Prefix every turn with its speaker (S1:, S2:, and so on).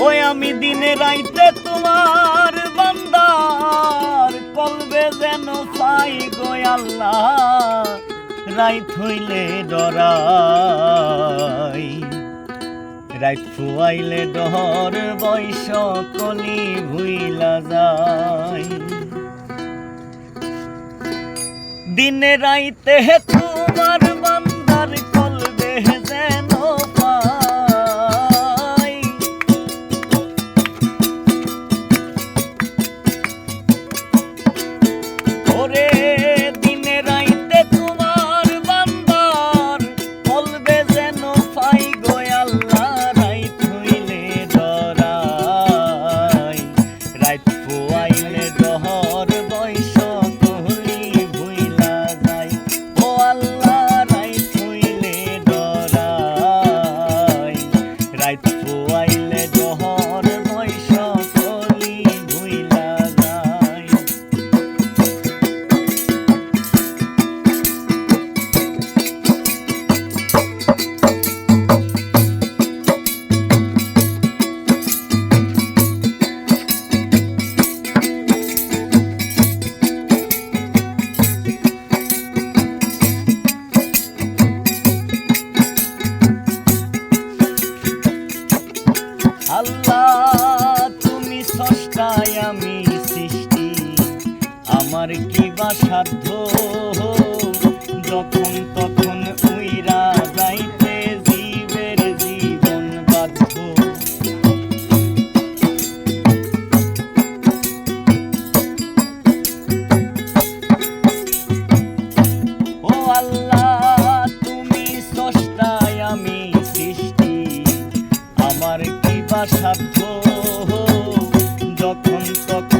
S1: দিনে রাইতে তোমার বান্দার কলবে যেন পাই গো আল্লাহ। রাইত হইলে ডরাই, রাইত ফুয়াইলে ডহর বৈশ কলি ভুইলা যায় দিনে রাইতে তোমার আমার কি বা সাধ্য? যখন তখন উইরা যাইতে জীবের জীবন বাধ্য। ও আল্লাহ, তুমি সষ্টায় আমি সৃষ্টি। আমার কি বা সাধ্য? যখন তখন